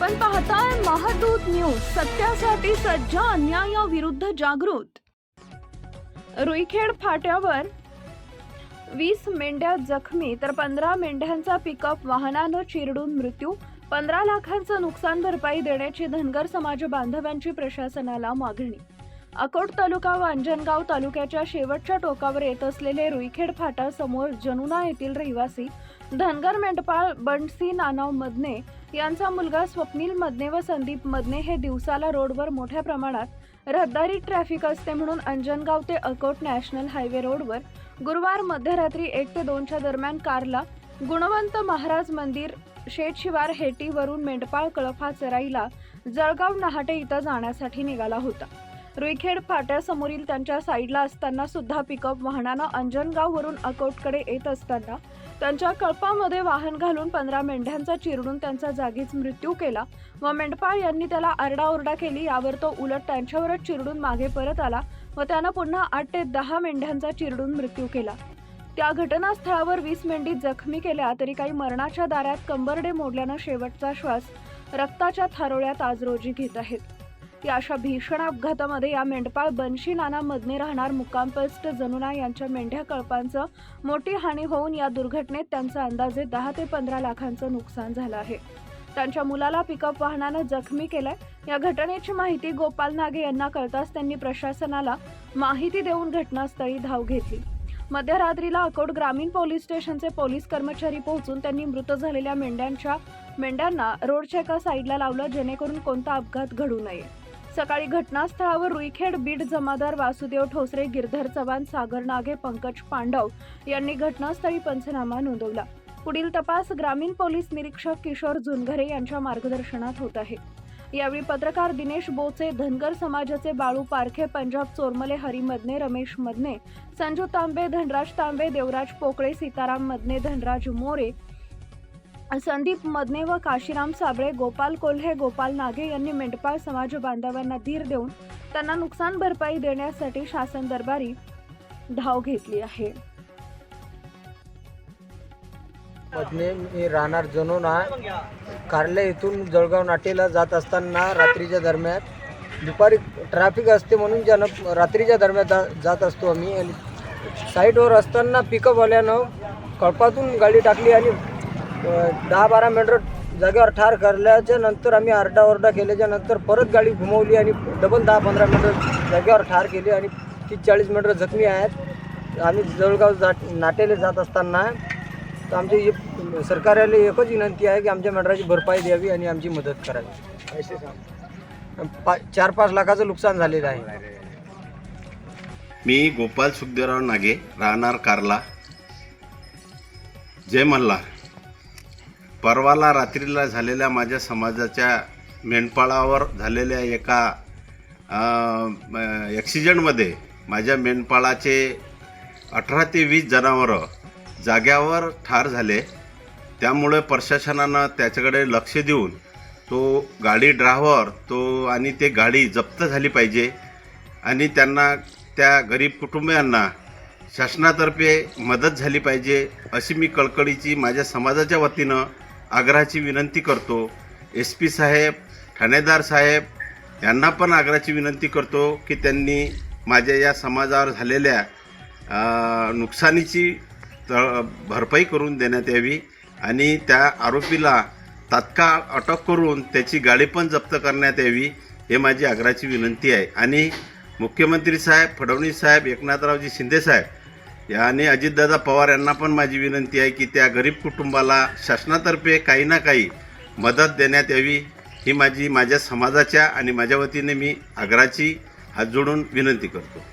आपण पाहताय महादूत न्यूज सत्यासाठी सज्ज अन्यायाविरुद्ध जागृत. रुईखेड फाट्यावर वीस मेंढ्या जखमी तर पंधरा मेंढ्यांचा पिकअप वाहनानं चिरडून मृत्यू. पंधरा लाखांचं नुकसान भरपाई देण्याची धनगर समाज बांधवांची प्रशासनाला मागणी. अकोट तालुका व अंजनगाव तालुक्याच्या शेवटच्या टोकावर येत असलेले रुईखेड फाटा समोर जनुना येथील रहिवासी धनगर मेंढपाळ बंडसी नानाव मदने यांचा मुलगा स्वप्नील मदने व संदीप मदने हे दिवसाला रोडवर मोठ्या प्रमाणात रहदारी ट्रॅफिक असते म्हणून अंजनगाव ते अकोट नॅशनल हायवे रोडवर गुरुवार मध्यरात्री एक ते दोनच्या दरम्यान कारला गुणवंत महाराज मंदिर शेतशिवार हेटीवरून मेंढपाळ कळफा चराईला जळगाव नहाटे इथं जाण्यासाठी निघाला होता. रुईखेड फाट्यासमोरील त्यांच्या साईडला असताना सुद्धा पिकअप वाहनानं अंजनगाववरून अकोटकडे येत असताना त्यांच्या कळपामध्ये वाहन घालून पंधरा मेंढ्यांचा चिरडून त्यांचा जागीच मृत्यू केला. व मेंढपाळ यांनी त्याला आरडाओरडा केली यावर तो उलट त्यांच्यावरच चिरडून मागे परत आला व त्यानं पुन्हा आठ ते दहा मेंढ्यांचा चिरडून मृत्यू केला. त्या घटनास्थळावर वीस मेंढी जखमी केल्या तरी काही मरणाच्या दारात कंबरडे मोडल्यानं शेवटचा श्वास रक्ताच्या थारोळ्यात आज रोजी घेत आहेत. या अशा भीषण अपघातामध्ये या मेंढपाळ बनशी नाना मधने राहणार मुक्कामपस्ट जनुना यांच्या मेंढ्या कळपांचं मोठी हानी होऊन या दुर्घटनेत त्यांचं अंदाजे दहा ते पंधरा लाखांचं नुकसान झालं आहे. त्यांच्या मुलाला पिकअप वाहनानं जखमी केलंय. या घटनेची माहिती गोपाल नागे यांना कळताच त्यांनी प्रशासनाला माहिती देऊन घटनास्थळी धाव घेतली. मध्यरात्रीला अकोट ग्रामीण पोलीस स्टेशनचे पोलीस कर्मचारी पोहोचून त्यांनी मृत झालेल्या मेंढ्यांच्या मेंढ्यांना रोडच्या एका साईडला लावलं जेणेकरून कोणता अपघात घडू नये. सकाळी घटनास्थळावर रुईखेड बीड जमादार वासुदेव ठोसरे गिरधर चव्हाण सागर नागे पंकज पांडव यांनी घटनास्थळी पंचनामा नोंदवला. पुढील तपास ग्रामीण पोलीस निरीक्षक किशोर झुनघरे यांच्या मार्गदर्शनात होत आहे. यावेळी पत्रकार दिनेश बोचे धनगर समाजाचे बाळू पारखे पंजाब चोरमले हरी मदने रमेश मदने संजू तांबे धनराज तांबे देवराज पोकळे सीताराम मदने धनराज मोरे संदीप मदने व काशीराम साबळे गोपाल कोल्हे गोपाल नागे यांनी मेंढपाळ समाज बांधवांना धीर देऊन त्यांना नुकसान भरपाई देण्यासाठी शासन दरबारी धाव घेतली आहे. मधने मी राहणार जनोना कारले इथून जळगाव नाटेला जात असताना रात्रीच्या दरम्यान. दुपारी ट्रॅफिक असते म्हणून ज्यानं रात्रीच्या दरम्यान जा जात असतो आम्ही आणि साईडवर असताना पिकअपवाल्यानं कळपातून गाडी टाकली आणि दहा बारा मिनटं जागेवर ठार करल्याच्या नंतर आम्ही आरडाओरडा केल्याच्यानंतर परत गाडी घुमवली आणि डबल दहा पंधरा मिनटं जागेवर ठार केली आणि तीस चाळीस मिनटं जखमी आहेत. आम्ही जळगाव जाट नाटेले जात असताना तर आमची एक- सरकारला एकच विनंती आहे की आमच्या मंडळाची भरपाई द्यावी आणि आमची मदत करावी. पा चार पाच लाखाचं नुकसान झालेलं आहे. मी गोपाल सुखदेवराव नागे राहणार कारला. जय मल्हार. परवाला रात्रीला झालेल्या माझ्या समाजाच्या मेंढपाळावर झालेल्या एका ॲक्सिडेंटमध्ये माझ्या मेंढपाळाचे अठरा ते वीस जनावरं जाग्यावर ठार झाले. त्यामुळे प्रशासनानं त्याच्याकडे लक्ष देऊन तो गाडी ड्रायव्हर तो आणि ते गाडी जप्त झाली पाहिजे आणि त्यांना त्या गरीब कुटुंबियांना शासनातर्फे मदत झाली पाहिजे अशी मी कळकळीची माझ्या समाजाच्या वतीनं आग्रहाची विनंती करतो. एस पी साहेब ठाणेदार साहेब यांना पण आग्रहाची विनंती करतो की त्यांनी माझ्या या समाजावर झालेल्या नुकसानीची तळ भरपाई करून देण्यात यावी आणि त्या आरोपीला तात्काळ अटक करून त्याची गाडी पण जप्त करण्यात यावी हे माझी आग्रहाची विनंती आहे. आणि मुख्यमंत्री साहेब फडणवीस साहेब एकनाथरावजी शिंदे साहेब आणि अजितदादा पवार यांना पण माझी विनंती आहे की त्या गरीब कुटुंबाला शासनातर्फे काही ना काही मदत देण्यात यावी. ही माझी माझ्या समाजाच्या आणि माझ्या वतीने मी आग्राची हात जोडून विनंती करतो.